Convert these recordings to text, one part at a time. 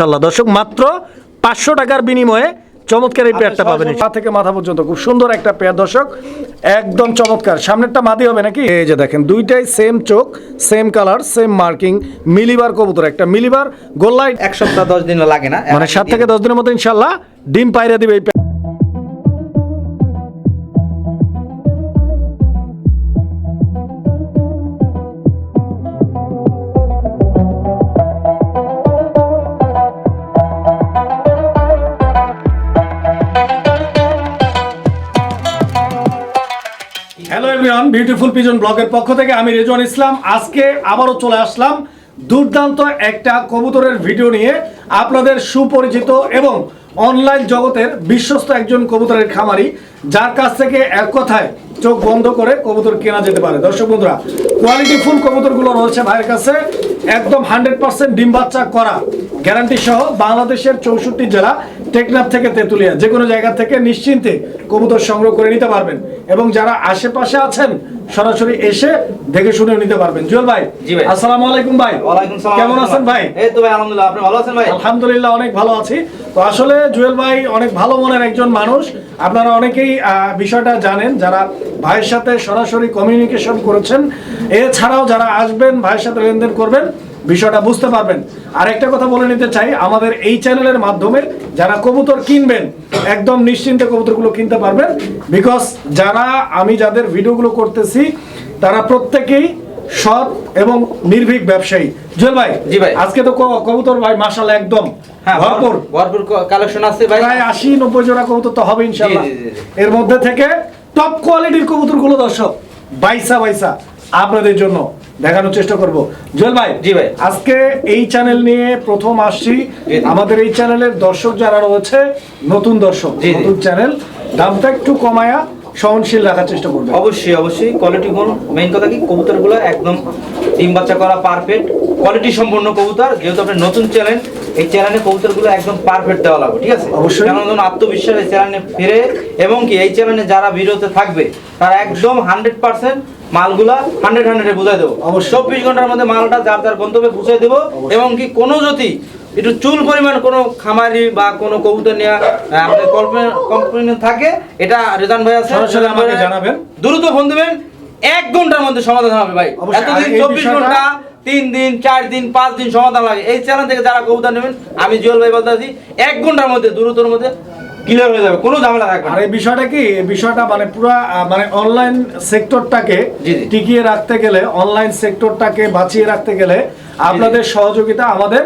মাশাল্লাহ দর্শক মাত্র পাঁচশো টাকার বিনিময়ে চমৎকার এই পেয়ারটা পাবেন পা থেকে মাথা পর্যন্ত খুব সুন্দর একটা পেয়ার দর্শক। একদম চমৎকার। সামনেরটা মাদি হবে নাকি? এই যে দেখেন দুইটাই সেম চোখ সেম কালার সেম মার্কিং মিলিবার কবুতর একটা মিলিবার গোল্লাই এক সপ্তাহ দশ দিন লাগে না। মানে সাত থেকে দশ দিনের মতো ইনশাল্লাহ ডিম পাইরা দিবে এই পেয়ার। বিউটিফুল পিজন ব্লগের পক্ষ থেকে আমি রেজওয়ান ইসলাম আজকে আবারও চলে আসলাম দুর্দান্ত একটা কবুতরের ভিডিও নিয়ে আপনাদের সুপরিচিত এবং অনলাইন জগতের বিশ্বস্ত একজন কবুতরের খামারি, যার কাছ থেকে এক কথায় চোখ বন্ধ করে কবুতর কেনা যেতে পারে দর্শক বন্ধুরা কোয়ালিটি ফুল কবুতরগুলো রয়েছে ভাইয়ের কাছে একদম হান্ড্রেড পার্সেন্ট ডিম বাচ্চা করা গ্যারান্টি সহ বাংলাদেশের চৌষট্টি জেলা টেকনাফ থেকে তেঁতুলিয়া যে কোনো জায়গা থেকে নিশ্চিন্তে কবুতর সংগ্রহ করে নিতে পারবেন। এবং যারা আশেপাশে আছেন সরাসরি এসে দেখে শুনে নিতে পারবেন। জুয়েল ভাই। আসসালামু আলাইকুম ভাই। কেমন আছেন ভাই? এই তো ভাই আলহামদুলিল্লাহ। আপনি ভালো আছেন ভাই? আলহামদুলিল্লাহ অনেক ভালো আছি। তো আসলে জুয়েল ভাই অনেক ভালো মনের একজন মানুষ। আপনারা অনেকেই আহ, বিষয়টা জানেন যারা ভাইয়ের সাথে সরাসরি কমিউনিকেশন করেছেন। এছাড়াও যারা আসবেন ভাইয়ের সাথে লেনদেন করবেন বিষয়টা বুঝতে পারবেন। আর একটা কথা বলে নিতে চাই আমাদের এই চ্যানেলের মাধ্যমে যারা কবুতর কিনবেন একদম নিশ্চিন্তে কবুতরগুলো কিনতে পারবেন। বিকজ যারা আমি যাদের ভিডিওগুলো করতেছি তারা প্রত্যেকেই সৎ এবং নির্ভীক ব্যবসায়ী। জুয়েল ভাই জি ভাই। আজকে তো কবুতর ভাই মাসাল একদম। হ্যাঁ ভরপুর ভরপুর। কালেকশন আছে ভাই। প্রায় আশি নব্বই জোড়া কবুতর তো হবে ইনশাল্লাহ। এর মধ্যে থেকে টপ কোয়ালিটির কবুতরগুলো দর্শক বাইসা বাইসা আপনাদের জন্য। দেখানোর চেষ্টা করব জুয়েল ভাই জি ভাই। আজকে এই চ্যানেল নিয়ে প্রথম আসছি। আমাদের এই চ্যানেলের দর্শক যারা রয়েছে নতুন দর্শক। নতুন চ্যানেল দামটা একটু কমায়া সহনশীল রাখার চেষ্টা করব অবশ্যই অবশ্যই কোয়ালিটি গুণ মেইন কথা কি কবুতরগুলো একদম ডিম বাচ্চা করা পারফেক্ট কোয়ালিটি সম্পন্ন কবুতর যেহেতু আপনার নতুন চ্যানেল এই চ্যানেলে কবুতরগুলো একদম পারফেক্ট দেওয়া লাগবে ঠিক আছে অবশ্যই। কেন যেন আত্মবিশ্বাস এই চ্যানেলে ফিরে এবং কি এই চ্যানেলে যারা ভিডিওতে থাকবে তারা একদম হান্ড্রেড পার্সেন্ট মালগুলা হান্ড্রেড হান্ড্রেডে বুঝাই দেবো অবশ্যই। চব্বিশ ঘণ্টার মধ্যে মালটা যার যার গন্তব্যে বুঝাই দেবো এবং কি কোনো যদি একটু চুল পরিমাণ কোনো খামারি বা কোনো কবুতর নেওয়া আপনার কল্পনা থাকে এটা রেজান ভাই আছে জানাবেন। দ্রুত ফোন দেবেন এক ঘণ্টার মধ্যে সমাধান হবে ভাই। এতদিন চব্বিশ ঘণ্টা তিন দিন চার দিন পাঁচ দিন সমাধান লাগে। এই চ্যানেল থেকে যারা কবুতর নেবেন আমি জুয়েল ভাই বলতে আছি এক ঘণ্টার মধ্যে দ্রুতর মধ্যে ক্লিয়ার হয়ে যাবে কোনো ঝামেলা থাকবে আর এই বিষয়টা কি? এই বিষয়টা মানে পুরো মানে অনলাইন সেক্টরটাকে। টিকিয়ে রাখতে গেলে অনলাইন সেক্টরটাকে বাঁচিয়ে রাখতে গেলে আপনাদের সহযোগিতা আমাদের।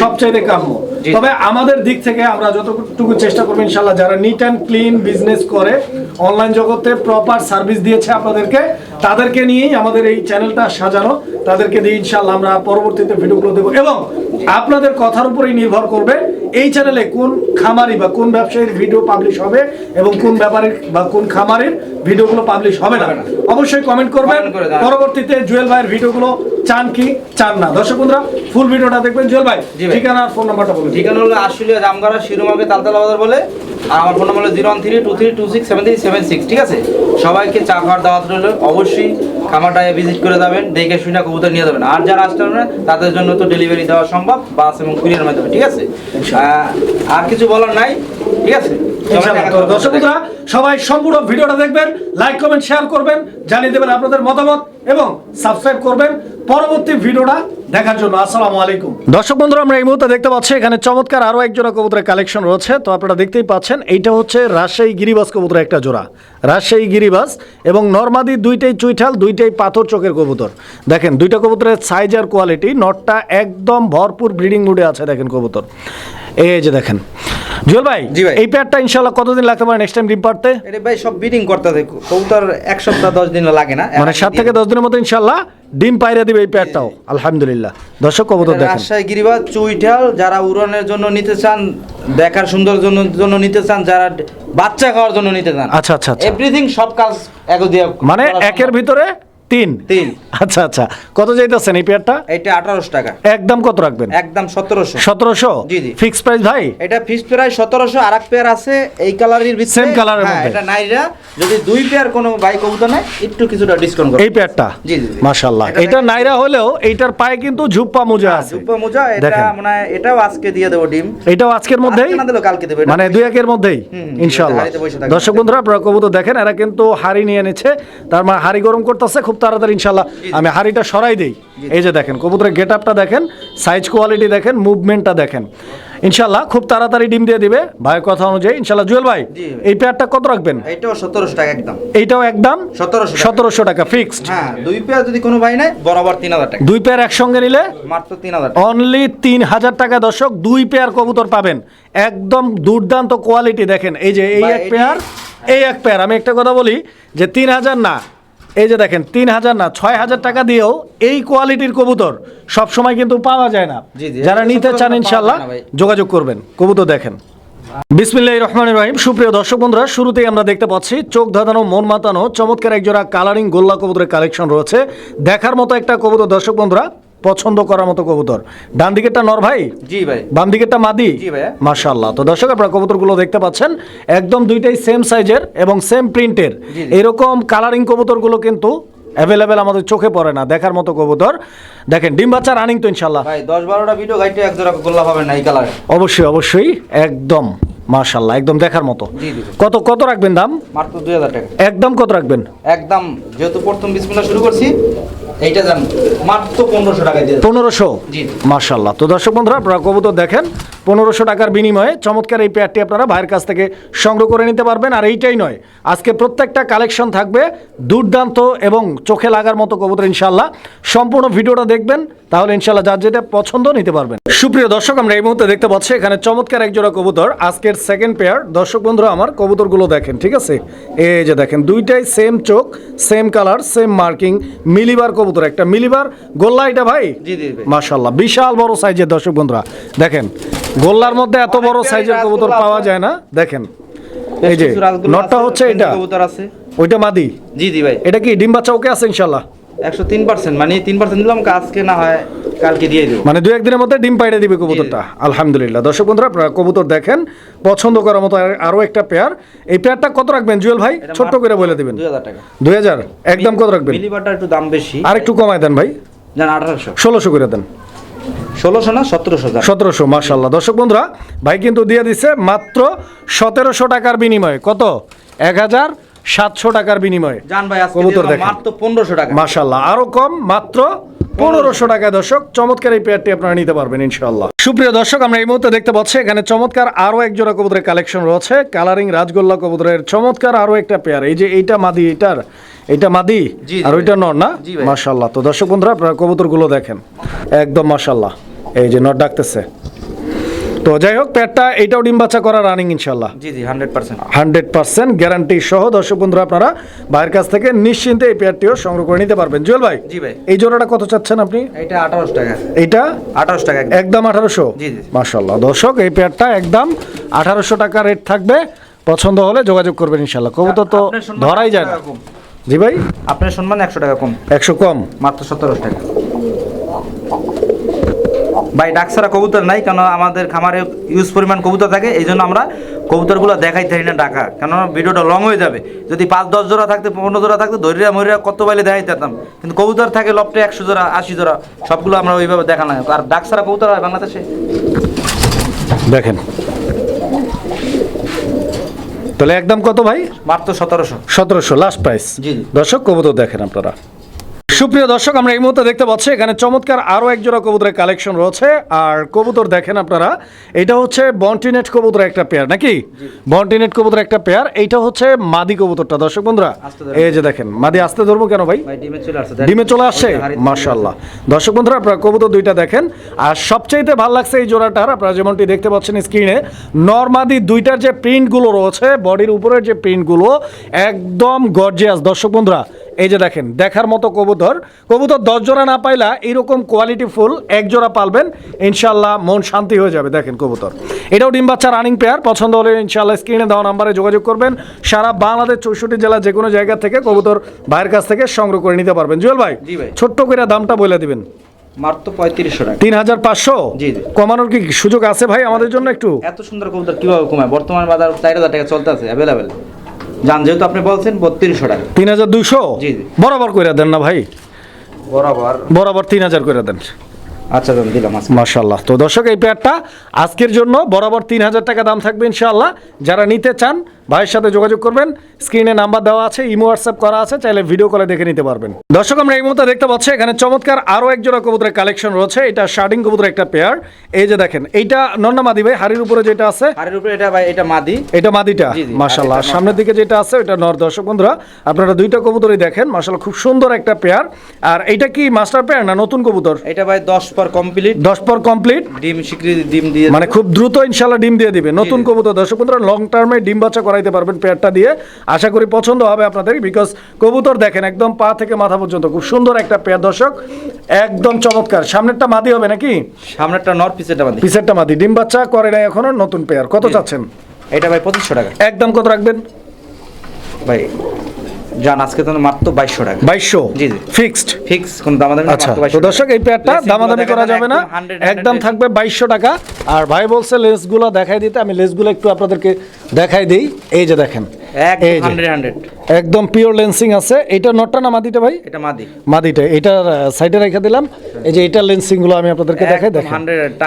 সবচাইতে কাম্য। তবে আমাদের দিক থেকে আমরা যতটুকু চেষ্টা করব ইনশাল্লাহ যারা নিট অ্যান্ড ক্লিন বিজনেস করে অনলাইন জগতে প্রপার সার্ভিস দিয়েছে আপনাদেরকে তাদেরকে নিয়েই আমাদের এই চ্যানেলটা সাজানো। তাদেরকে দিয়ে ইনশাল্লাহ আমরা পরবর্তীতে ভিডিওগুলো দেবো। এবং আপনাদের কথার উপরেই নির্ভর করবে এই চ্যানেলে কোন খামারি বা কোন ব্যবসায়ীর ভিডিও পাবলিশ হবে এবং কোন ব্যাপারের বা কোন খামারের ভিডিওগুলো পাবলিশ হবে না? অবশ্যই কমেন্ট করবেন। পরবর্তীতে জুয়েল ভাইয়ের ভিডিওগুলো চান কি চান না? দর্শক বন্ধুরা ফুল ভিডিওটা দেখবেন। জুয়েল ভাই। ঠিকানা আর ফোন নাম্বারটা বলুন। ঠিকানা হলো আশুলিয়া জামগড়া শিরোমাকে তালতলা বাজার বলে আর আমার ফোন নাম্বার হলো zero one three two three two six seven three seven six ঠিক আছে? সবাইকে চা খাওয়ার দাওয়াত রইল। অবশ্যই খামারটায় ভিজিট করে যাবেন, দেখে শুনে কবুতর নিয়ে যাবেন। আর যারা আসতে পারবেন তাদের জন্য তো ডেলিভারি দেওয়া সম্ভব বাস এবং কুরিয়ার মাধ্যমে, ঠিক আছে? আর কিছু বলার নাই। ঠিক আছে? সবাই। দর্শক বন্ধুরা সম্পূর্ণ ভিডিওটা দেখবেন লাইক কমেন্ট শেয়ার করবেন জানিয়ে দেবেন আপনাদের মতামত এবং সাবস্ক্রাইব করবেন পরবর্তী ভিডিওটা দেখার জন্য। আসসালামু আলাইকুম। দর্শক বন্ধুরা আমরা এই মুহূর্তে দেখতে পাচ্ছি এখানে চমৎকার আরও এক জোড়া কবুতরের কালেকশন রয়েছে। তো আপনারা দেখতেই পাচ্ছেন এইটা হচ্ছে রাজশাহী গিরিবাস কবুতরের একটা জোড়া। রাজশাহী গিরিবাস এবং নর্মাদি দুইটাই চুইঠাল দুইটাই পাথর চোখের কবুতর। দেখেন দুইটা কবুতরের সাইজ আর কোয়ালিটি নটটা একদম ভরপুর ব্রিডিং মুডে আছে দেখেন কবুতর। এই যে দেখেন। জুয়েল ভাই। এই পেয়ারটা ইনশাল্লাহ কতদিন লাগতে পারে নেক্সট টাইম ডিম পারতে এটা ভাই সব বিডিং করতে হবে কবুতর এক সপ্তাহ দশ দিন লাগে না। মানে সাত থেকে দশ দিনের মতো ইনশাল্লাহ ডিম পাইরে দিবে এই পেয়ারটাও আলহামদুলিল্লাহ। দর্শক কবুতর দেখেন। রাজশাহী গিরিবাজ চুইঠাল যারা উড়নের জন্য নিতে চান দেখার সুন্দর জন্য জন্য নিতে চান যারা বাচ্চা খাওয়ার জন্য নিতে চান। আচ্ছা, আচ্ছা, আচ্ছা। এভরিথিং সব কাজ এক দিয়ে মানে একের ভিতরে তিন? তিন। আচ্ছা আচ্ছা। কত এই পেয়ারটা? এটা আঠারোশো টাকা। একদম কত রাখবেন? একদম সতেরোশো। সতেরোশো? জি, জি। ফিক্স প্রাইস ভাই? এটা ফিক্স প্রাইস সতেরোশো আর এক পেয়ার আছে এই কালারের এর হ্যাঁ, মধ্যে। এটা নাইরা। যদি দুই পেয়ার কোনো ভাই কবুতর নেয় একটু কিছুটা ডিসকাউন্ট এই পেয়ারটা? জি, জি। মাশাল্লাহ এটা নাইরা হলেও এইটার পায়ে কিন্তু ঝুপ্পা মোজা আছে। সুপার মোজা এটা মানে এটাও আজকে দিয়ে দেবো ডিম। এটাও আজকের মধ্যেই? না দিলেও কালকে দেবো মানে দুই একের মধ্যেই? ইনশাআল্লাহ। দর্শক বন্ধুরা আপনারা কবুতর দেখেন এরা কিন্তু হাড়ি নিয়ে নিচ্ছে। তার মানে হাড়ি গরম করতেছে খুব তাড়াতাড়ি ইনশাআল্লাহ আমি হাড়িটা সরাই দিই। এই যে দেখেন কবুতরের গেট আপটা দেখেন সাইজ কোয়ালিটি দেখেন মুভমেন্টটা দেখেন। ইনশাল্লাহ খুব তাড়াতাড়ি ডিম দিয়ে দিবে। ভাইয়ের কথা অনুযায়ী ইনশাআল্লাহ জুয়েল ভাই এই পেয়ারটা কত রাখবেন? এটাও সতেরোশো টাকা একদম। এইটাও একদম 1700 টাকা। সতেরোশো টাকা ফিক্সড হ্যাঁ দুই পেয়ার যদি কোনো ভাই নেয় বরাবর তিন হাজার টাকা। দুই পেয়ার একসঙ্গে নিলে মাত্র তিন হাজার টাকা। অনলি তিন হাজার টাকা দর্শক দুই পেয়ার কবুতর পাবেন। একদম দুর্দান্ত কোয়ালিটি দেখেন। এই যে এই এক পেয়ার এই এক পেয়ার আমি একটা কথা বলি যে তিন হাজার না এই যে দেখেন তিন হাজার না ছয় হাজার টাকা দিয়েও এই কোয়ালিটির কবুতর সব সময় কিন্তু পাওয়া যায় না। যারা নিতে চান ইনশাল্লাহ। যোগাযোগ করবেন কবুতর দেখেন বিসমিল্লাহ রহমান রহিম সুপ্রিয় দর্শক বন্ধুরা শুরুতেই আমরা দেখতে পাচ্ছি চোখ ধাঁধানো মন মাতানো চমৎকার একজোড়া কালারিং গোল্লা কবুতরের কালেকশন রয়েছে দেখার মতো একটা কবুতর দর্শক বন্ধুরা পছন্দ করার মতো কবুতর। ডান দিকেরটা নর ভাই? জি ভাই। বাম দিকেরটা মাদি? জি ভাইয়া। মাশাআল্লাহ। তো দর্শক আপনারা কবুতরগুলো দেখতে পাচ্ছেন একদম দুইটাই সেম সাইজের এবং সেম প্রিন্টের। এরকম কালারিং কবুতরগুলো কিন্তু অ্যাভেলেবেল আমাদের চোখে পড়ে না দেখার মতো কবুতর। দেখেন ডিম বাচ্চা রানিং তো ইনশাল্লাহ ভাই দশ বারোটা ভিডিও গাইতে এক জোড়া গোল্লা পাবেন না এই কালারে অবশ্যই অবশ্যই একদম মাশাআল্লাহ একদম দেখার মতো। কত কত রাখবেন দাম? মাত্র দুই হাজার টাকা। একদম কত রাখবেন? একদম যেহেতু প্রথম বিসমিল্লা শুরু করছি এইটা যান মাত্র পনেরোশো টাকায় দিয়ে পনেরোশো? জি। মাশাল্লাহ তো দর্শক বন্ধুরা আপনারা কবুতর দেখেন পনেরোশো টাকার বিনিময়ে চমৎকার এই পেয়ারটি আপনারা ভাইয়ের কাছ থেকে সংগ্রহ করে নিতে পারবেন। আর এইটাই নয় আজকে প্রত্যেকটা কালেকশন থাকবে দুর্দান্ত এবং চোখে লাগার মতো কবুতর ইনশাল্লাহ সম্পূর্ণ ভিডিওটা দেখবেন তাহলে ইনশাল্লাহ যার যেটা পছন্দ নিতে পারবেন। সুপ্রিয় দর্শক আমরা এই মুহূর্তে দেখতে পাচ্ছি এখানে চমৎকার একজোড়া কবুতর আজকের সেকেন্ড পেয়ার দর্শক বন্ধুরা আমার কবুতরগুলো দেখেন ঠিক আছে? এই যে দেখেন দুইটাই সেম চোখ সেম কালার সেম মার্কিং মিলিবার কবুতর। একটা মিলিবার গোল্লা এটা ভাই? মাশাল্লাহ বিশাল বড় সাইজের দর্শক বন্ধুরা দেখেন গোল্লার মধ্যে এত বড় সাইজের কবুতর পাওয়া যায় না দেখেন এই যে নটটা হচ্ছে এটা। কবুতর আছে। ওইটা মাদি? জি জি ভাই। এটা কি ডিম বাচ্চা ওকে আছে ইনশাল্লাহ একশো তিন পার্সেন্ট মানে তিন পার্সেন্ট দিলাম আজকে না হয় কালকে দিয়ে দেবো। মানে দু একদিনের মধ্যে ডিম পাইড়ে দিবে কবুতরটা। আলহামদুলিল্লাহ। দর্শক বন্ধুরা আপনারা কবুতর দেখেন পছন্দ করার মতো আর- আরও একটা পেয়ার এই পেয়ারটা কত রাখবেন জুয়েল ভাই? ছোট্ট করে বলে দিবেন। দুই হাজার টাকা। দুই হাজার? একদম কত রাখবেন? মিলিবারটা একটু দাম বেশি। আর একটু কমায় দেন ভাই। জান আঠারোশো। ষোলোশো করে দেন। ষোলোশো না সতেরোশো সতেরোশো মার্শাল্লাহ দর্শক বন্ধুরা ভাই কিন্তু দিয়ে দিছে মাত্র সতেরোশো টাকার বিনিময়ে। কত? এক হাজার সাতশো টাকার বিনিময়ে। জান ভাই আজকে কবুতর দেখেন। মাত্র পনেরোশো টাকা। মাশাল্লাহ আরও কম মাত্র পনেরোশো টাকায় দর্শক। চমৎকার এই পেয়ারটি আপনারা নিতে পারবেন ইনশাল্লাহ সুপ্রিয় দর্শক আমরা এই মুহূর্তে দেখতে পাচ্ছি এখানে চমৎকার আরও এক জোড়া কবুতরের কালেকশন রয়েছে। কালারিং রাজগোল্লা কবুতরের চমৎকার আরও একটা পেয়ার এই যে এইটা মাদি এটার এটা মাদি আর ওইটা নর না। মাশাল্লাহ তো দর্শক বন্ধুরা আপনারা কবুতরগুলো দেখেন। একদম মাশাল্লাহ এই যে নট ডাকতেছে। তো যাই হোক পেয়ারটা এইটাও ডিম বাচ্চা করা রানিং ইনশাল্লাহ জি জি hundred percent hundred percent guarantee সহ দর্শক বন্ধুরা আপনারা ভাইয়ের কাছ থেকে নিশ্চিন্তে এই পেয়ারটিও সংগ্রহ করে নিতে পারবেন। জুয়েল ভাই জি ভাই। এই জোড়াটা কত চাচ্ছেন আপনি? এটা আঠারোশো টাকা। এইটা? আঠারোশো টাকা একদম। আঠারোশো? জি, জি। মাশাল্লাহ দর্শক এই পেয়ারটা একদম আঠারোশো টাকা রেট থাকবে। পছন্দ হলে যোগাযোগ করবেন ইনশাল্লাহ কবুতর তো ধরাই যায় না। জি ভাই? আপনার সম্মান একশো টাকা কম। একশো কম? মাত্র সতেরোশো টাকা। ভাই ডাকসারা কবুতর নাই কেন আমাদের খামারে ইউজ পরিমাণ কবুতর থাকে এই জন্য আমরা কবুতরগুলো দেখাই থাকি না ডাকা। কেন ভিডিওটা লং হয়ে যাবে। যদি পাঁচ দশ জোড়া থাকতে পনেরো জোড়া থাকতে ধরিয়া মরিয়া কত বাইলে দেখাই যেতাম কিন্তু কবুতর থাকে লপটে একশো জোড়া আশি জোড়া সবগুলো আমরা ওইভাবে দেখা না আর ডাকসারা কবুতর হয় বাংলাদেশে? দেখেন। তাহলে একদম কত ভাই? মাত্র সতেরোশো। সতেরোশো লাস্ট প্রাইস। দর্শক কবুতর দেখেন আপনারা। সুপ্রিয় দর্শক আমরা এই মুহূর্তে দেখতে পাচ্ছি এখানে চমৎকার আরও এক জোড়া কবুতরের কালেকশন রয়েছে। আর কবুতর দেখেন আপনারা এটা হচ্ছে বন্টিনেট কবুতরের একটা পেয়ার নাকি? বন্টিনেট কবুতরের একটা পেয়ার এইটা হচ্ছে মাদি কবুতরটা। দর্শক বন্ধুরা এই যে দেখেন মাদি আসতে ধরবো কেন ভাই? ভাই ডিমে চলে আসছে ডিমে চলে আসছে? মাশাল্লাহ দর্শক বন্ধুরা আপনারা কবুতর দুইটা দেখেন। আর সবচাইতে ভালো লাগছে এই জোড়াটার আপনারা যেমনটি দেখতে পাচ্ছেন স্ক্রিনে নর্মাদি দুইটার যে প্রিন্টগুলো রয়েছে বডির উপরের যে প্রিন্টগুলো একদম গর্জিয়াস দর্শক বন্ধুরা এই যে দেখেন দেখার মতো কবুতর। কবুতর দশ জোড়া না পাইলা এইরকম কোয়ালিটি ফুল এক জোড়া পালবেন ইনশাল্লাহ মন শান্তি হয়ে যাবে দেখেন কবুতর। এটাও ডিম বাচ্চা রানিং পেয়ার পছন্দ হলে ইনশাল্লাহ স্ক্রিনে দেওয়া নাম্বারে যোগাযোগ করবেন। সারা বাংলাদেশ চৌষট্টি জেলা যে কোনো জায়গা থেকে কবুতর ভাইয়ের কাছ থেকে সংগ্রহ করে নিতে পারবেন। জুয়েল ভাই ছোট্ট করে দামটা বলে দিবেন। মাত্র পঁয়ত্রিশশো টাকা। তিন হাজার পাঁচশো? জি। কমানোর কি সুযোগ আছে ভাই আমাদের জন্য একটু? এত সুন্দর কবুতর কীভাবে কমায়? বর্তমান বাজার চার হাজার টাকা চলতে আছে অ্যাভেলেবেল যান যেহেতু আপনি বলছেন বত্রিশশো টাকা। তিন হাজার দুইশো। বরাবর করে দেন না ভাই? বরাবর। বরাবর তিন হাজার করে দেন। আচ্ছা দাম দিলাম মাশাল্লাহ তো দর্শক এই পেয়ারটা আজকের জন্য বরাবর তিন হাজার টাকা দাম থাকবে ইনশাআল্লাহ। যারা নিতে চান ভাইয়ের সাথে যোগাযোগ করবেন। স্ক্রিনে নাম্বার দেওয়া আছে ইমো হোয়াটসঅ্যাপ করা আছে চাইলে ভিডিও কলে দেখে নিতে পারবেন। দর্শক আমরা এই মুহূর্তে দেখতে পাচ্ছি এখানে চমৎকার আরও এক জোড়া কবুতরের কালেকশন রয়েছে। এটা শার্টিং কবুতরের একটা পেয়ার এই যে দেখেন এইটা নন্না মাদি ভাই হাড়ির উপরে যেটা আছে। হাড়ের উপরে এটা ভাই এটা মাদি। এটা মাদিটা? মাশাল্লাহ সামনের দিকে যেটা আছে ওটা নর। দর্শক বন্ধুরা আপনারা দুইটা কবুতরই দেখেন। মাশাল্লাহ খুব সুন্দর একটা পেয়ার আর এটা কি মাস্টার পেয়ার না নতুন কবুতর? এটা ভাই দশ পর কমপ্লিট দশ পর কমপ্লিট ডিম স্বীকৃতি ডিম দিয়ে মানে খুব দ্রুত ইনশাল্লাহ ডিম দিয়ে দিবে। নতুন কবুতর দর্শক বন্ধুরা লং টার্মে ডিম বাচ্চা করাইতে পারবেন পেয়ারটা দিয়ে। আশা করি পছন্দ হবে আপনাদের বিকজ কবুতর দেখেন একদম পা থেকে মাথা পর্যন্ত খুব সুন্দর একটা পেয়ার দর্শক। একদম চমৎকার। সামনেরটা মাদি হবে নাকি? সামনেরটা নর পিসেরটা মাদি। পিছেরটা মাদি। ডিম বাচ্চা করে নাই এখনও নতুন পেয়ার। কত চাচ্ছেন? এটা ভাই পঁচিশশো টাকা। একদম কত রাখবেন? ভাই যান আজকে তো মাত্র বাইশশো টাকা। বাইশশো? জি, জি। ফিক্সড? ফিক্স কোন দামাদামি আচ্ছা তো দর্শক এই পেয়ারটা দামাদামি করা যাবে না। একদম থাকবে বাইশশো টাকা। আর ভাই বলছে লেসগুলো দেখাই দিতে আমি লেসগুলো একটু আপনাদেরকে দেখাই দিই। এই যে দেখেন একদম পিওর লেন্সিং আছে। এটা নটটা না মাদিটা ভাই? এটা মাদি। মাদিটা এটা সাইডে রেখে দিলাম। এই যে এটা লেন্সিংগুলো আমি আপনাদেরকে দেখাই দেখেন।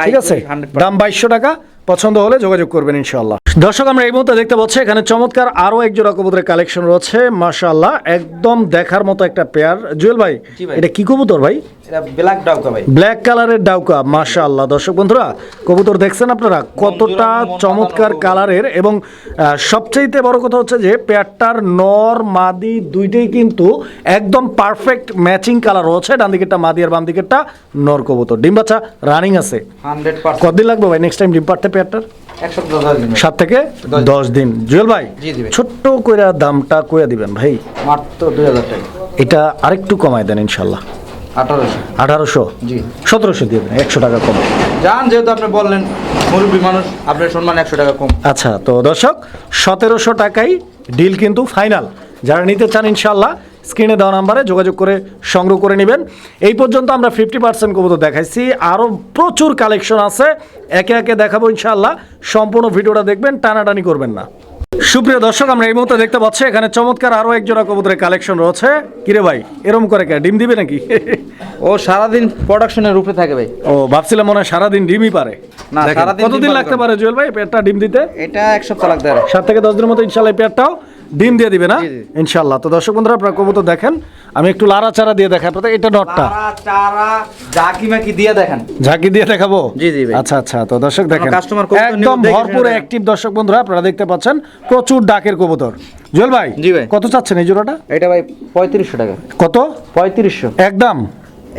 ঠিক আছে? দাম বাইশশো টাকা। পছন্দ হলে যোগাযোগ করবেন ইনশাল্লাহ দর্শক আমরা এই মুহূর্তে দেখতে পাচ্ছি এখানে চমৎকার আরও এক জোড়া কবুতরের কালেকশন রয়েছে। মাশাআল্লাহ একদম দেখার মতো একটা পেয়ার জুয়েল ভাই। এটা কি কবুতর ভাই? এটা ব্ল্যাক ডাউকা ভাই। ব্ল্যাক কালারের ডাউকা মাশাআল্লাহ। দর্শক বন্ধুরা কবুতর দেখছেন আপনারা? কতটা চমৎকার কালারের এবং আহ, সবচাইতে বড় কথা হচ্ছে যে পেয়ারটার নর মাদি দুইটাই কিন্তু একদম পারফেক্ট ম্যাচিং কালার রয়েছে ডান দিকেরটা মাদি আর বাম দিকেরটা নর কবুতর। ডিম বাচ্চা রানিং আছে। কতদিন লাগবে ভাই? নেক্সট টাইম ডিম পারতে পেয়ারটার। সাত থেকে দশ দিন। জুয়েল ভাই। ছোট্ট করে দামটা কইয়া দিবেন ভাই। মাত্র দুই হাজার টাকা। এটা আরেকটু কমায় দেন ইনশাল্লাহ আঠারোশো। জি। সতেরোশো দিয়ে দেন একশো টাকা কম। যান যেহেতু আপনি বললেন মুরব্বী মানুষ আপনার সম্মান একশো টাকা কম। আচ্ছা তো দর্শক সতেরোশো টাকাই ডিল কিন্তু ফাইনাল যারা নিতে চান ইনশাল্লাহ স্ক্রিনে দেওয়া নাম্বারে যোগাযোগ করে সংগ্রহ করে নেবেন। এই পর্যন্ত আমরা ফিফটি পার্সেন্ট কবুতর দেখাইছি। আরও প্রচুর কালেকশন আছে। একে একে দেখাবো ইনশাল্লাহ সম্পূর্ণ ভিডিওটা দেখবেন টানাটানি করবেন না। সুপ্রিয় দর্শক আমরা এই মুহূর্তে দেখতে পাচ্ছি এখানে চমৎকার আরও এক জোড়া কবুতরের কালেকশন রয়েছে। কিরে ভাই এরম করে কে? ডিম দিবে নাকি? ও সারাদিন প্রোডাকশনের উপরে থাকে ভাই। ও ভাবছিলাম মনে হয় সারাদিন ডিমই পারে। না, সারাদিন কতদিন লাগতে পারে জুয়েল ভাই পেটটা ডিম দিতে? এটা এক সপ্তাহ লাগতে পারে। সাত থেকে দশ দিনের মতো ইনশাল্লাহ পেটটাও ডিম দিয়ে দিবে না। ইনশাল্লাহ তো দর্শক বন্ধুরা আপনারা কবুতর দেখেন। আমি একটু লারা চারা দিয়ে দেখাই। আপনাদের এটা নটটা চারা জাকি মাকি দিয়ে দেখেন। ঝাঁকি দিয়ে দেখাবো? জি, জি। আচ্ছা আচ্ছা। তো দর্শক দেখেন। একদম ভরপুর অ্যাক্টিভ দর্শক বন্ধুরা আপনারা দেখতে পাচ্ছেন প্রচুর ডাকের কবুতর। জুয়েল ভাই জি ভাই। কত চাচ্ছেন এই জোড়াটা? এটা ভাই পঁয়ত্রিশশো টাকা। কত? পঁয়ত্রিশশো। একদম।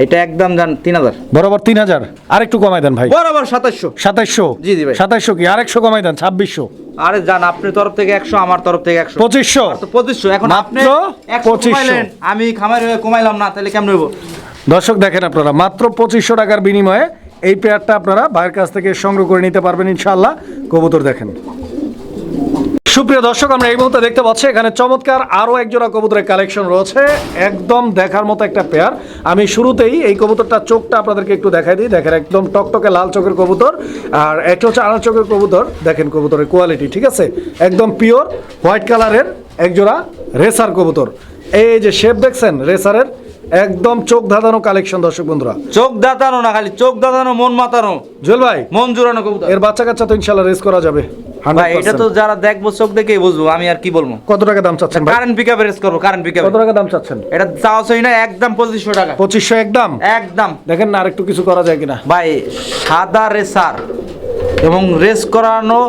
এটা একদম যান তিন হাজার। বরাবর তিন হাজার। আরেকটু কমাই দেন ভাই। বরাবর সাতাশশো। সাতাইশশো জি, জি ভাই। সাতাইশশো কি? আরেকশো কমাই দেন ছাব্বিশশো। আরে যান আপনি তরফ থেকে একশো আমার তরফ থেকে একশো। পঁচিশশো। তো পঁচিশশো এখন আপনি মাত্র একশো 2500 কমাইলেন আমি খামার হয়ে কমাইলাম না তাহলে কেমন হইব? দর্শক দেখেন আপনারা মাত্র পঁচিশশো টাকার বিনিময়ে এই পেয়ারটা আপনারা ভাইয়ের কাছ থেকে সংগ্রহ করে নিতে পারবেন ইনশাল্লাহ কবুতর দেখেন। সুপ্রিয় দর্শক আমরা এই মুহূর্তে দেখতে পাচ্ছি এখানে চমৎকার আরও একজোড়া কবুতরের কালেকশন রয়েছে। একদম দেখার মতো একটা পেয়ার আমি শুরুতেই এই কবুতরটার চোখটা আপনাদেরকে একটু দেখাই দিই। দেখেন একদম টকটকে লাল চোখের কবুতর। আর একটা হচ্ছে আড়া চোখের কবুতর। দেখেন কবুতরের কোয়ালিটি ঠিক আছে? একদম পিওর হোয়াইট কালারের এক জোড়া রেসার কবুতর। এই যে শেপ দেখছেন রেসারের একদম চোখ ধাঁধানো কালেকশন দর্শক বন্ধুরা। চোখ দাঁতানো না খালি চোখ দাঁতানো মন মাতানো। জুয়েল ভাই মন জুড়ানো কবুতর। এর বাচ্চা কাচ্চা তো ইনশাল্লাহ রেস করা যাবে। ভাই এটা তো যারা দেখব চোখ দেখেই বুঝব আমি আর কি বলব? কত টাকা দাম চাচ্ছেন ভাই? কারেন্ট পিক রেস করব কারেন্ট পিকআপ কত টাকা দাম চাচ্ছেন? এটা চাওয়া চাই না একদম পঁচিশশো টাকা। পঁচিশশো একদম? একদম। দেখেন না আরেকটু কিছু করা যায় কিনা। ভাই সাদা রেসার এবং রেস করানো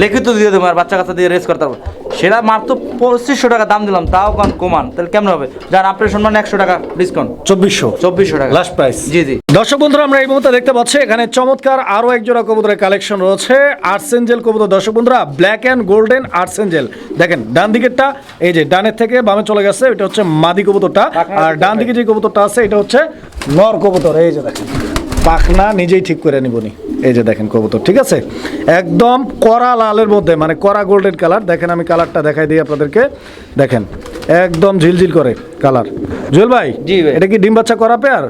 লিখিত দিয়ে দেবো আর বাচ্চা কাচ্চা দিয়ে রেস করতে পারব সেটা মাত্র পঁচিশশো টাকা দাম দিলাম তাও কম কমান। তাহলে কেমন হবে? যার আপনার সম্মান একশো টাকা ডিসকাউন্ট চব্বিশশো। চব্বিশশো টাকা। লাস্ট প্রাইস জি জি। দর্শক বন্ধুরা আমরা এই মুহূর্তে দেখতে পাচ্ছি এখানে চমৎকার আরও এক জোড়া কবুতরের কালেকশন রয়েছে। আর্সেঞ্জেল কবুতর। দর্শক বন্ধুরা ব্ল্যাক অ্যান্ড গোল্ডেন আর্সেঞ্জেল দেখেন ডান দিকেরটা এই যে ডানের থেকে বামে চলে গেছে এটা হচ্ছে মাদি কবুতরটা। আর ডান দিকে যে কবুতরটা আছে এটা হচ্ছে নর কবুতর। এই যে দেখেন। পাখনা নিজেই ঠিক করে নিবনি এই যে দেখেন কবুতর ঠিক আছে? একদম কড়া লালের মধ্যে মানে কড়া গোল্ডেন কালার দেখেন আমি কালারটা দেখাই দিই আপনাদেরকে। দেখেন একদম ঝিলঝিল করে কালার জুয়েল ভাই জি এটা কি ডিম বাচ্চা করা পেয়ার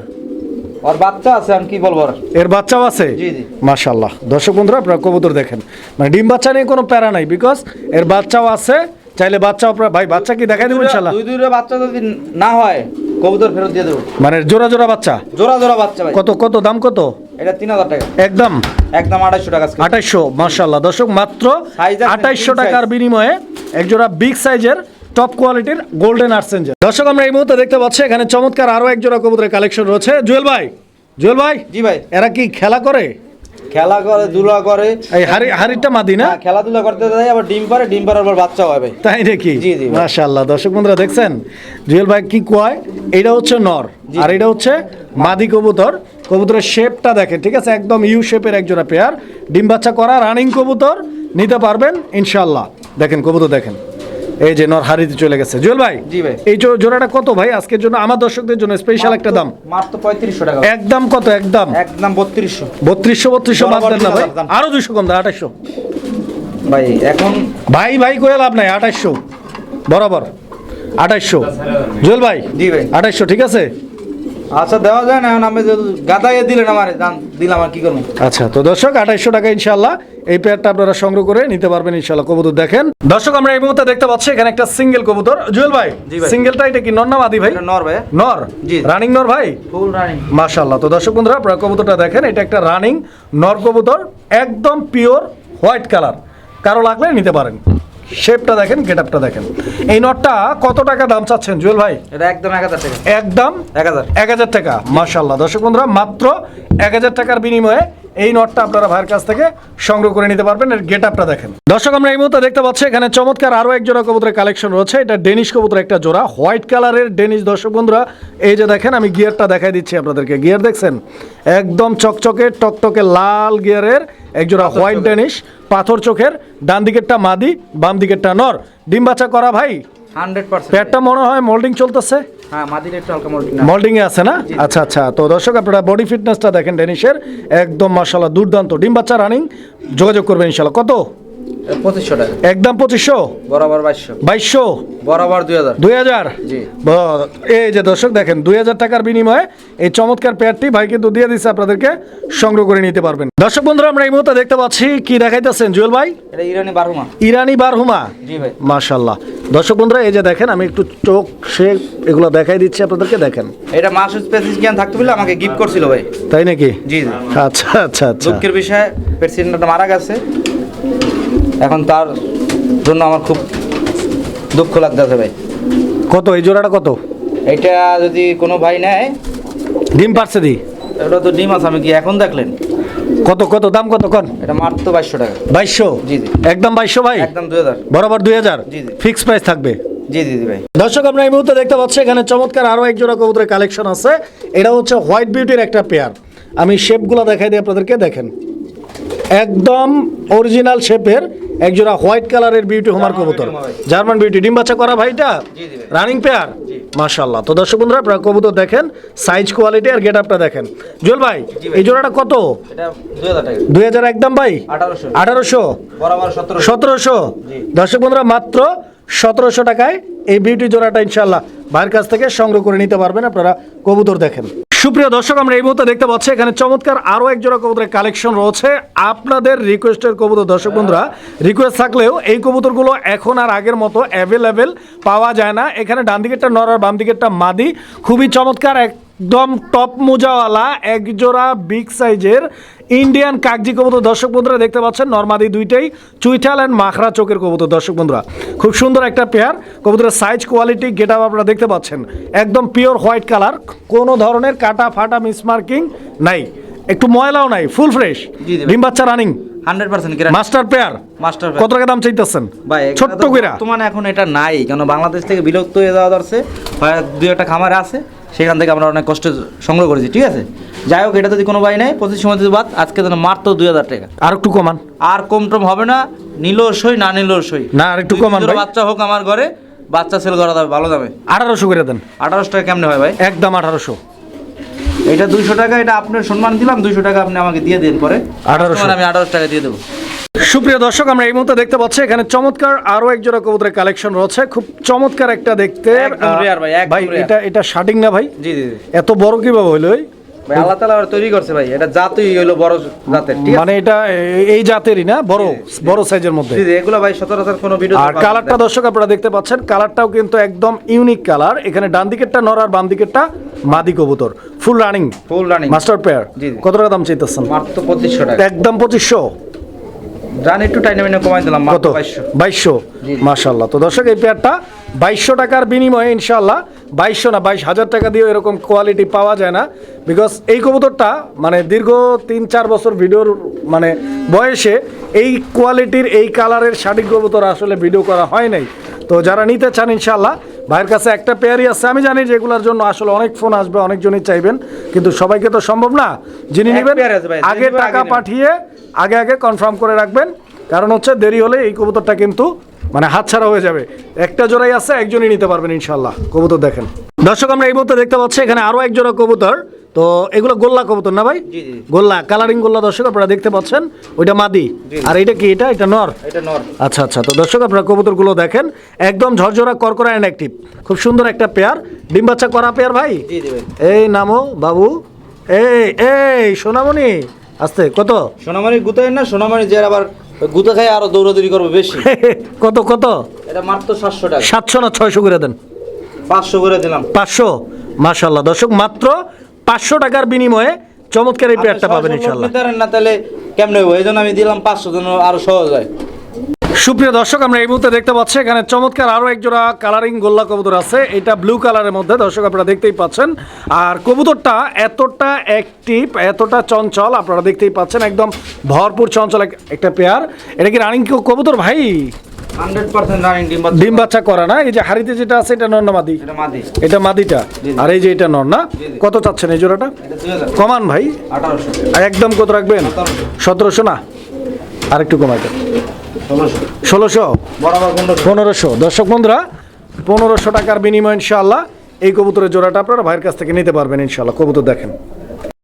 আর বাচ্চা আছে আমি কি বলব এর বাচ্চাও আছে? জি, জি। মাশাল্লাহ দর্শক বন্ধুরা আপনারা কবুতর দেখেন। মানে ডিম বাচ্চা নিয়ে কোনো প্যারা নাই বিকজ এর বাচ্চাও আছে। চাইলে বাচ্চাও আপনারা ভাই বাচ্চা কি দেখাই দেবো ইনশাল্লাহ দুই দুইটা বাচ্চা যদি না হয় কবুতর ফেরত দিয়ে দেবো। মানে জোড়া জোড়া বাচ্চা? জোড়া জোড়া বাচ্চা ভাই। কত কত দাম কত? এটা তিন হাজার টাকা। একদম? একদম আড়াইশো টাকা। আঠাইশশো মাশাল্লাহ দর্শক মাত্র আঠাইশশো টাকার। বিনিময়ে একজোড়া বিগ সাইজের টপ কোয়ালিটির গোল্ডেন আর্সেঞ্জেল দর্শক আমরা এই মুহূর্তে দেখতে পাচ্ছি এখানে চমৎকার আরও এক জোড়া কবুতরের কালেকশন রয়েছে। জুয়েল ভাই জুয়েল ভাই জি ভাই। এরা কি খেলা করে? খেলা করে দুলা করে। এই হাড়ি হাড়িটা মাদি না? খেলাধুলা করতে দেয় আবার ডিম পারে ডিম পারার পর বাচ্চা ভাই। তাই নাকি? জি, জি। মাশাআল্লাহ। দর্শক বন্ধুরা দেখছেন? জুয়েল ভাই কি কয়? এটা হচ্ছে নর আর এটা হচ্ছে মাদি কবুতর। কবুতরের শেপটা দেখেন ঠিক আছে? একদম ইউ শেপের এক জোড়া পেয়ার ডিম বাচ্চা করা রানিং কবুতর নিতে পারবেন ইনশাআল্লাহ। দেখেন কবুতর দেখেন। এই যে নর হারিতে চলে গেছে। জুয়েল ভাই জি ভাই। এই জোড়াটা কত ভাই? আজকের জন্য আমার দর্শকদের জন্য স্পেশাল একটা দাম। মাত্র পঁয়ত্রিশশো টাকা। একদম কত? একদম। একদম বত্রিশশো। বত্রিশশো বত্রিশশো বাদ দেন না ভাই। আরও দুইশো কম দেন আঠাশশো ভাই এখন ভাই ভাই করে লাভ নাই আঠাশশো বরাবর। আঠাশশো জুয়েল ভাই জি ভাই। আঠাশশো ঠিক আছে? আচ্ছা দেওয়া যায় না এখন আমি গাদাইয়ে দিলেন আমার দাম দিলাম আর কি করব? আচ্ছা তো দর্শক আঠাইশশো টাকা ইনশাল্লাহ এই পেয়ারটা আপনারা সংগ্রহ করে নিতে পারবেন ইনশাল্লাহ কবুতর দেখেন। দর্শক আমরা এই মুহূর্তে দেখতে পাচ্ছি এখানে একটা সিঙ্গেল কবুতর। জুয়েল ভাই। সিঙ্গেলটা এটা কি নন্না মাদি ভাই? নর ভাই। নর? জি। রানিং নর ভাই? ফুল রানিং মাশাল্লাহ তো দর্শক বন্ধুরা আপনারা কবুতরটা দেখেন এটা একটা রানিং নর কবুতর একদম পিওর হোয়াইট কালার কারও লাগলে নিতে পারেন। শেপটা দেখেন গেট আপটা দেখেন। এই নটটা কত টাকা দাম চাচ্ছেন জুয়েল ভাই? এটা একদম এক হাজার টাকা। একদম? এক হাজার। এক হাজার টাকা। মাসাল্লাহ দর্শক বন্ধুরা মাত্র এক হাজার টাকার বিনিময়ে এই নটটা আপনারা ভাইয়ের কাছ থেকে সংগ্রহ করে নিতে পারবেন। এর গেট আপটা দেখেন। দর্শক আমরা এই মুহূর্তে দেখতে পাচ্ছি এখানে চমৎকার আরও এক জোড়া কবুতরের কালেকশন রয়েছে। এটা ডেনিশ কবুতর একটা জোড়া হোয়াইট কালারের ডেনিশ দর্শক বন্ধুরা এই যে দেখেন আমি গিয়ারটা দেখাই দিচ্ছি আপনাদেরকে। গিয়ার দেখছেন? একদম চকচকে টকটকে লাল গিয়ারের এক জোড়া হোয়াইট ডেনিশ পাথর চোখের ডান দিকেরটা মাদি বাম দিকেরটা নর। ডিম বাচ্চা করা ভাই? মনে হয় মোল্ডিং চলতেছে? হ্যাঁ মোল্ডিং এ আছে না? আচ্ছা আচ্ছা। তো দর্শক আপনারা বডি ফিটনেসটা দেখেন ডেনিশের। একদম দুর্দান্ত। ডিম বাচ্চা রানিং যোগাযোগ করবেন ইনশাল্লাহ কত? পঁচিশশো টাকা। একদম পঁচিশশো? বরাবর বাইশশো। বাইশশো? বরাবর দুই হাজার। দুই হাজার? এই যে দর্শক দেখেন দুই হাজার টাকার বিনিময়ে এই চমৎকার পেয়ারটি ভাই কিন্তু দিয়ে দিচ্ছে আপনাদেরকে সংগ্রহ করে নিতে পারবেন। দর্শক বন্ধুরা আমরা এই মুহূর্তে দেখতে পাচ্ছি কি দেখাইতেছেন জুয়েল ভাই? এটা ইরানি বারুমা ইরানি বারহুমা? জি ভাই। মাশাল্লাহ দর্শক বন্ধুরা এই যে দেখেন আমি একটু চোখ সে এগুলো দেখাই দিচ্ছি আপনাদেরকে দেখেন। এটা মাস স্পেসিস জ্ঞান থাকতে বলে আমাকে গিফট করছিল ভাই। তাই নাকি? জি আচ্ছা আচ্ছা আচ্ছা। দুঃখের বিষয় প্রেসিডেন্টটা মারা গেছে। এখন তার জন্য আমার খুব দুঃখ লাগতেছে ভাই। কত? এই জোড়াটা কত? এটা যদি কোনো ভাই নেয় ডিম পারছে দি? এটা তো ডিম আছে আমি কি এখন দেখলেন? কত কত? দাম কত? কন? এটা মাত্র বাইশশো টাকা। বাইশশো? জি, জি। একদম বাইশশো ভাই? একদম দুই হাজার। বরাবর দুই হাজার? জি, জি। ফিক্স প্রাইস থাকবে? জি জি ভাই। দর্শক আমরা এই মুহূর্তে দেখতে পাচ্ছি এখানে চমৎকার আরও এক জোড়া কবুতরের কালেকশন আছে। এটা হচ্ছে হোয়াইট বিউটির একটা পেয়ার। আমি শেপগুলো দেখাই দিই আপনাদেরকে দেখেন। একদম অরিজিনাল শেপের এক জোড়া হোয়াইট কালারের বিউটি হোমার কবুতর। জার্মান বিউটি ডিম বাচ্চা করা ভাইটা। রানিং পেয়ার মাশাল্লাহ তো দর্শক বন্ধুরা আপনারা কবুতর দেখেন সাইজ কোয়ালিটি আর গেট আপটা দেখেন। জুয়েল ভাই এই জোড়াটা কত? এটা দুই হাজার একদম ভাই? আঠারোশো। সতেরোশো। দর্শক বন্ধুরা মাত্র সতেরোশো টাকায় এই বিউটি জোড়াটা ইনশাল্লাহ ভাইয়ের কাছ থেকে সংগ্রহ করে নিতে পারবেন। আপনারা কবুতর দেখেন। সুপ্রিয় দর্শক, আমরা এই মুহূর্তে দেখতে পাচ্ছি, এখানে চমৎকার আরও এক জোড়া কবুতরের কালেকশন রয়েছে। আপনাদের রিকোয়েস্টের কবুতর, দর্শক বন্ধুরা রিকোয়েস্ট থাকলেও এই কবুতরগুলো এখন আর আগের মতো অ্যাভেলেবেল পাওয়া যায় না। এখানে ডান দিকেরটা নর আর বাম দিকেরটা মাদি। খুবই চমৎকার, একদম টপ মোজাওয়ালা একজোড়া বিগ সাইজের ইন্ডিয়ান কাগজি কবুতর। দর্শক বন্ধুরা দেখতে পাচ্ছেন নর্মাদি দুইটাই চুইঠাল অ্যান্ড মাখরা চোখের কবুতর। দর্শক বন্ধুরা খুব সুন্দর একটা পেয়ার কবুতরের সাইজ কোয়ালিটি গেট আপ আপনারা দেখতে পাচ্ছেন। একদম পিওর হোয়াইট কালার কোনো ধরনের কাটা ফাটা মিসমার্কিং নাই। একটু ময়লাও নাই ফুল ফ্রেশ ডিম বাচ্চা running hundred percent master pair master কত টাকা দাম চাইতেছেন? ভাই ছোট্ট কইরা। তোমার এখন এটা নাই কেন বাংলাদেশ থেকে বিলুপ্ত হয়ে যাওয়া হয় দুই একটা খামার আছে সেখান থেকে আমরা অনেক কষ্ট সংগ্রহ করেছি ঠিক আছে? যাই হোক এটা যদি কোনো ভাই নেই পঁচিশ সময় বাদ আজকে যেন মাত্র দুই হাজার টাকা। আর একটু কমান। আর কম টম হবে না নিলেও সই না নিলেও সই। না, আর একটু কমান বাচ্চা হোক আমার ঘরে বাচ্চা সেল করা যাবে ভালো যাবে। আঠারোশো করে দেন। আঠারোশো টাকা কেমনে হয় ভাই? একদম আঠারোশো। এটা দুইশো টাকা এটা আপনার সম্মান দিলাম দুইশো টাকা আপনি আমাকে দিয়ে দিন পরে। 1800 Customer আমি আঠারোশো টাকা দিয়ে দেবো। সুপ্রিয় দর্শক আমরা এই মুহূর্তে দেখতে পাচ্ছি এখানে চমৎকার আরও এক জোড়া কবুতরের কালেকশন রয়েছে। খুব চমৎকার একটা দেখতে। ভাই এটা এটা শাটিং না ভাই? জি জি এত বড় কীভাবে হলো ভাই আল্লাহ তাআলা তৈরি করছে ভাই এটা জাতই হইল বড় জাতের মানে এটা এই জাতেরই না? বড় বড় সাইজের মধ্যে। জি এগুলো ভাই 17000 কোনো ভিডিও আর কালারটা দর্শক আপনারা দেখতে পাচ্ছেন কালারটাও কিন্তু একদম ইউনিক কালার এখানে ডান দিকেরটা নর আর বাম দিকেরটা মাদি কবুতর। Full running full running master pair কত টাকা দাম চাইতেছেন? মাত্র 2500 টাকা। একদম 2500 রান একটু টাইনামিনে কমাই দিলাম কত? বাইশশো। মাশাল্লাহ তো দর্শক এই পেয়ারটা বাইশশো টাকার বিনিময়ে ইনশাল্লাহ বাইশশো না বাইশ হাজার টাকা দিয়ে এরকম কোয়ালিটি পাওয়া যায় না। বিকজ এই কবুতরটা মানে দীর্ঘ তিন চার বছর ভিডিওর মানে বয়সে এই কোয়ালিটির এই কালারের শাড়ি কবুতর আসলে ভিডিও করা হয় নাই। তো যারা নিতে চান ইনশাল্লাহ ভাইয়ের কাছে একটা পেয়ারই আছে আমি জানি যে এগুলোর জন্য আসলে অনেক ফোন আসবে অনেকজনই চাইবেন কিন্তু সবাইকে তো সম্ভব না। যিনি নেবেন আগে টাকা পাঠিয়ে আগে আগে কনফার্ম করে রাখবেন কারণ হচ্ছে দেরি হলে এই কবুতরটা কিন্তু মানে হাতছাড়া হয়ে যাবে। একটা জোড়াই আছে একজনই নিতে পারবেন ইনশাল্লাহ কবুতর দেখেন। দর্শক আমরা এই মুহূর্তে দেখতে পাচ্ছি এখানে আরও এক জোড়া কবুতর। তো এগুলো গোল্লা কবুতর না ভাই। গোল্লা কালারিং গোল্লা দর্শক আপনারা দেখতে পাচ্ছেন। ওইটা মাদি। আর এটা কি? এটা? এটা নর? এটা নর। আচ্ছা আচ্ছা। তো দর্শক আপনারা কবুতরগুলো দেখেন। একদম ঝরঝরা করকরা অ্যান্ড অ্যাক্টিভ খুব সুন্দর একটা পেয়ার ডিম বাচ্চা করা পেয়ার ভাই? এই নামো বাবু। এই এই সোনামণি। আস্তে কত? সোনামারি গুতাই না? সোনামারি যে আবার গুতা খাই আরও দৌড়াদৌড়ি করবে বেশি। কত কত? এটা মাত্র সাতশো টাকা। সাতশো না ছয়শো করে দেন। পাঁচশো করে দিলাম। পাঁচশো? মাশাল্লাহ দর্শক মাত্র পাঁচশো টাকার বিনিময়ে চমৎকার এই পেয়ারটা পাবেন ইনশাল্লাহ না তাহলে কেমনে হব এই জন্য আমি দিলাম পাঁচশো জন্য আরও সহজ হয়। সুপ্রিয় দর্শক আমরা এই মুহূর্তে দেখতে পাচ্ছি এখানে চমৎকার আরও এক জোড়া কালারিং গোল্লা কবুতর আছে। এটা ব্লু কালারের মধ্যে দর্শক আপনারা দেখতেই পাচ্ছেন। আর কবুতরটা এতটা অ্যাক্টিভ এতটা চঞ্চল আপনারা দেখতেই পাচ্ছেন একদম ভরপুর চঞ্চল একটা পেয়ার। এটা কি রানিং কবুতর ভাই? ডিম বাচ্চা করা না? এই যে হাড়িতে যেটা আছে এটা নর না মাদি? এটা মাদিটা। আর এই যে এটা নর না। কত চাচ্ছেন এই জোড়াটা? কমান ভাই। একদম কত রাখবেন? সতেরোশো। না? আরেকটু কমাইতে। ষোলোশো। পনেরোশো। দর্শক বন্ধুরা পনেরোশো টাকার বিনিময় ইনশাল্লাহ এই কবুতরের জোড়াটা আপনারা ভাইয়ের কাছ থেকে নিতে পারবেন ইনশাল্লাহ কবুতর দেখেন।